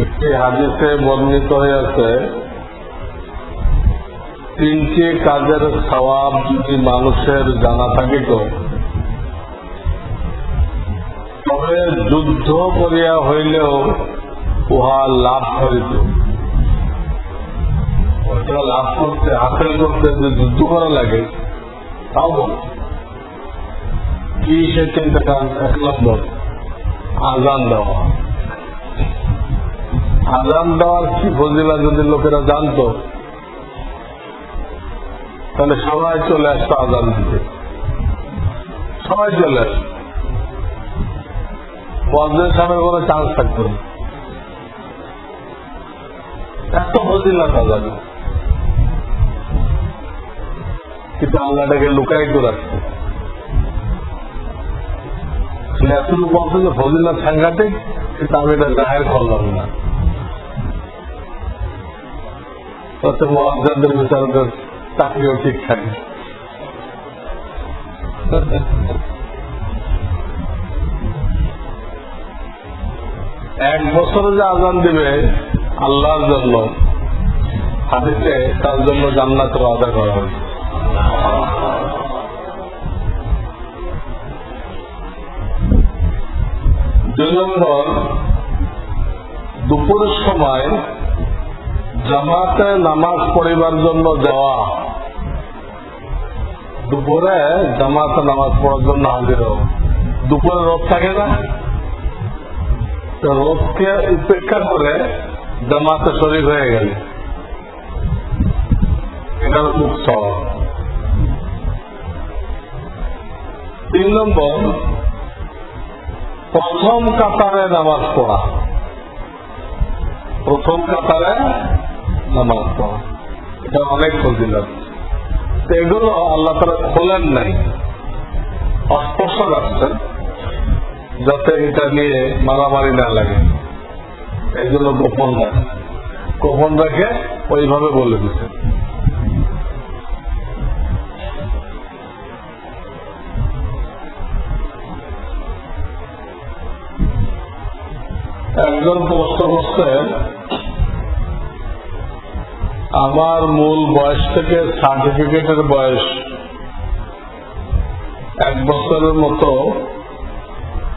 একটি হাদিসে বর্ণিত হয়েছে, তিনটি কাজের সওয়াব যদি মানুষের জানা থাকিত তবে যুদ্ধ করিয়া হইলেও উহা লাভ করিত লাভ করতে, হাসিল করতে যে যুদ্ধ করা লাগে, তাও বল নম্বর আজান দেওয়া আজান দেওয়ার কি ফজিলা যদি লোকেরা জানতো? তাহলে সবাই চলে আসতো আজান দিতে। সবাই চলে আসতো। সামনে কোনো চান্স থাকতো না। এত ফজিলাত আজান। কিন্তু আল্লাহটাকে লুকাই করে রাখছে এতটুকু বলছে যে সাংঘাতিক, কিন্তু আমি এটা জাহের করলাম না। বিচারকের চাকরিও ঠিক থাকে। এক বছরে যে আজান দিবে আল্লাহর জন্য, হাদিসে তার জন্য জান্নাত আদা করা হবে নম্বর দুপুরের সময় জামাতে নামাজ পড়িবার জন্য যাওয়া। দুপুরে জামাতে নামাজ পড়ার জন্য হাজির হও দুপুরে রোদ থাকে না? রোদকে উপেক্ষা করে জামাতে শরীর হয়ে গেল। এটা খুব তিন নম্বর প্রথম কাতারে নামাজ পড়া। প্রথম কাতারে নামাজ পড়া। এটা অনেক ফজিলত। তো এগুলো আল্লাহ তারা খোলেন নাই। অস্পষ্ট রাখছেন, যাতে এটা নিয়ে মারামারি না লাগে। জন্য গোপন রাখে গোপন রেখে ওইভাবে বলে দিচ্ছেন। করছেন আমার মূল বয়স থেকে সার্টিফিকেটের বয়স এক বছরের মতো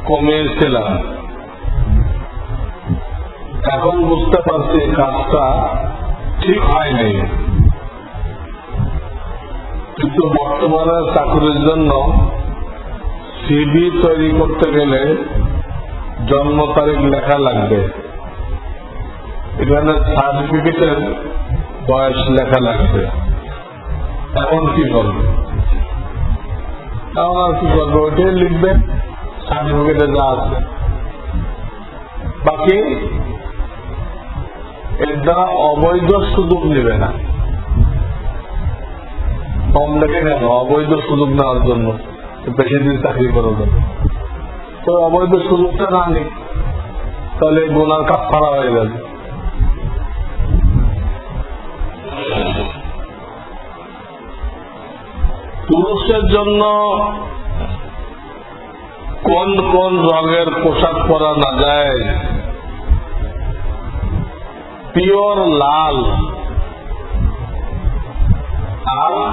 কমিয়েছিলাম। এখন বুঝতে পারছি কাজটা ঠিক হয়নি। কিন্তু বর্তমানে চাকরির জন্য সিবি তৈরি করতে গেলে জন্ম তারিখ লেখা লাগবে। এখানে সার্টিফিকেটের বয়স লেখা লাগবে এখন কি করবে এখন আর কি করবে ওইটাই লিখবে, সার্টিফিকেটে যা আছে। বাকি, এর দ্বারা অবৈধ সুযোগ নেবে না। কম লেখে কেন? অবৈধ সুযোগ নেওয়ার জন্য। বেশি দিন চাকরি করার জন্য। তো অবৈধ সুযোগটা না নিক, তাহলে গোনার কাপ ফাড়া হয়ে যাবে। পুরুষের জন্য কোন কোন রঙের পোশাক পরা না যায়। পিওর লাল। আর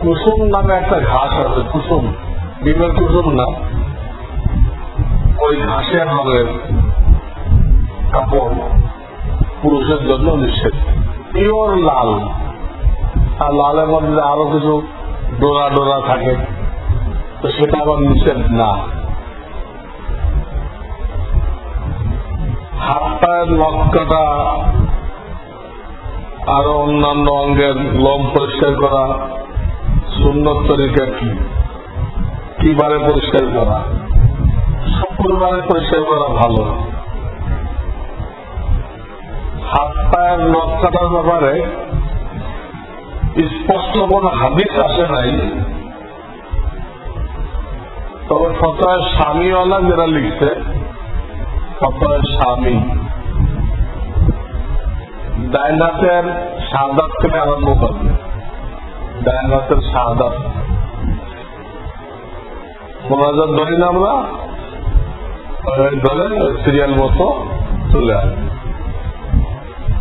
কুসুম নামে একটা ঘাস আছে, কুসুম। ডিমের কুসুম না। ওই ঘাসের রঙের কাপড় পুরুষের জন্য নিষেধ। পিওর লাল। আর লালের মধ্যে আরও কিছু ডোরা ডোরা থাকে। তো সেটা আবার নিষেধ না। হাত পায়ের কাটা আরও অন্যান্য অঙ্গের লোম পরিষ্কার করা সুন্দর তরিকা কি? কি বারে পরিষ্কার করা? শুক্রবারে পরিষ্কার করা ভালো। হাত পায়ের কাটার ব্যাপারে স্পষ্ট কোন হাদিস আসে নাই। তবে ফতোয় স্বামীওয়ালা যারা লিখছে ফতোয় স্বামী। ডাইনাতের সাদাত থেকে আরম্ভ করবে ডাইনাতের সাদাত ধরি না আমরা ওই ধরে সিরিয়াল মতো চলে আসে।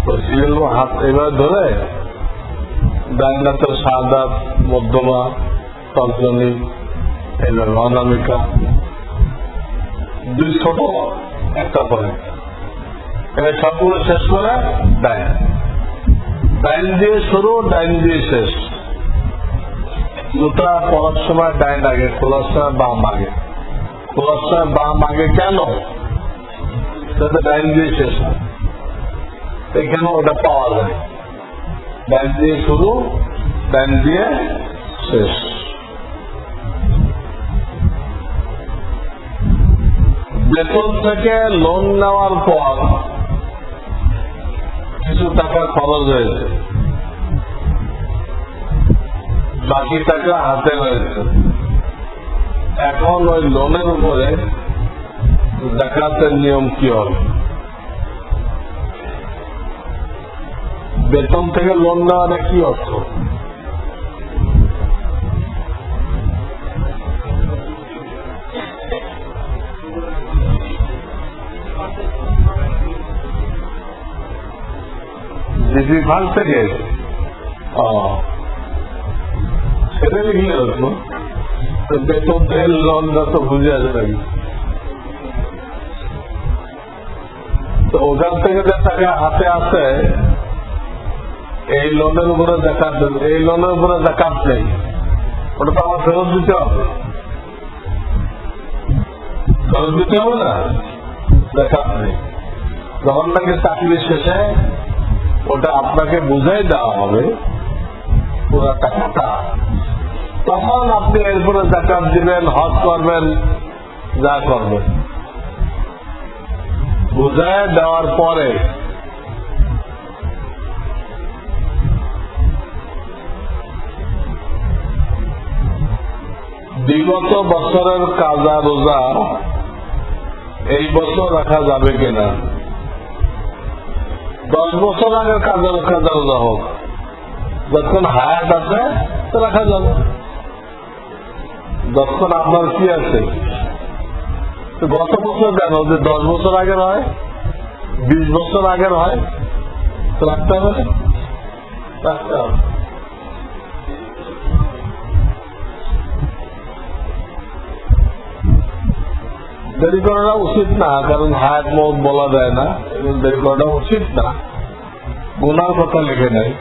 তো সিরিয়াল হাত এবার ধরে ডাইনাতে সাদাত মধ্যমা এইভাবে অনামিকা দুই ছোট, একটা পরে এটা সবগুলো শেষ করে ডাইন। ডাইন দিয়ে শুরু, ডাইন দিয়ে শেষ। জুতা পড়ার সময় ডাইন আগে, খোলার সময় বাম আগে। খোলার সময় বাম আগে কেন? যাতে ডাইন দিয়ে শেষ হয়। এখানে ওটা পাওয়া যায়। ডাইন দিয়ে শুরু ডাইন দিয়ে শেষ। বেতন থেকে লোন নেওয়ার পর কিছু টাকা খরচ হয়েছে। বাকি টাকা হাতে রয়েছে। এখন ওই লোনের উপরে ডাকাতের নিয়ম কি হবে? বেতন থেকে লোন নেওয়াটা কি অর্থ? ফান্ড থেকে? সেটা লিখলে তো বেতন থেকে তো বুঝে আসবে। নাকি তো ওখান থেকে যে টাকা হাতে আসে এই লোনের উপরে দেখাত এই লোনের উপরে দেখাত নেই ওটা তো আমার ফেরত দিতে হবে। ফেরত দিতে হবে না? দেখাত নেই। যখন নাকি চাকরি শেষে ওটা আপনাকে বুঝাই দেওয়া হবে, পুরো টাকাটা। তখন আপনি এরপরে জাকাত দিবেন, হজ করবেন, যা করবেন। বুঝায় দেওয়ার পরে বিগত বছরের কাজা রোজা এই বছর রাখা যাবে কিনা? দশ বছর আগের কাজা কাজা রোজা হোক। যখন হায়াত আছে, তো রাখা যাবে। যখন আপনার কি আছে? গত বছর কেন? যে দশ বছর আগের হয়, বিশ বছর আগের হয় রাখতে হবে। রাখতে হবে। দেরি করাটা উচিত না, কারণ হায়াত মত বলা যায় না দেরি করাটা উচিত না। গুনার কথা লিখে নেয়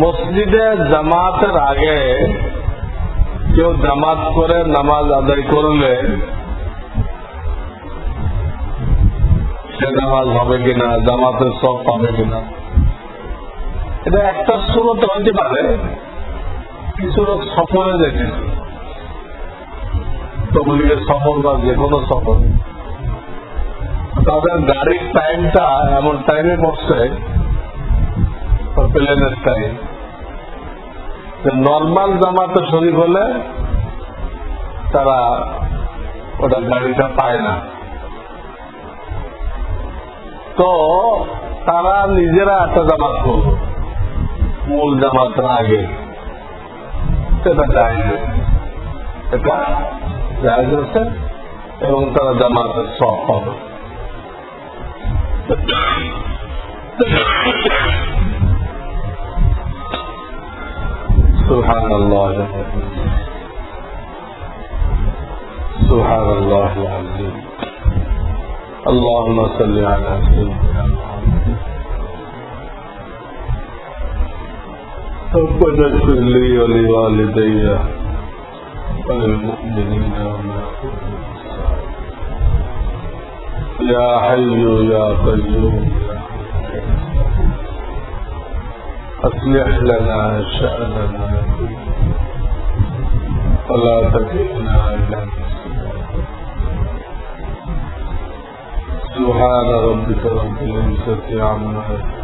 মসজিদে জামাতের আগে কেউ জামাত করে নামাজ আদায় করলে সে নামাজ হবে কিনা, জামাতের সব পাবে কিনা? এটা একটা সুরত হইতে পারে। কিছু লোক সফরে দেখে। তবলিগের সফর বা যে কোনো সফর। তাদের গাড়ির টাইমটা এমন টাইমে বসছে প্লেনের টাইম নর্মাল জামাতে শরীর হলে তারা ওটা গাড়িটা পায় না। তো তারা নিজেরা একটা জামাত করল মূল জামাতের আগে। ثبت عنه Така? Разбира се. Е унтара да мата со хоба. سبحان الله سبحان الله العظيم اللهم صل على سيدنا محمد ربنا اغفر لي ولوالدي وللمؤمنين يا حي يا قيوم. أصلح لنا شأننا. ولا تكلنا إلى سبحان ربك رب العزة عما يصفون.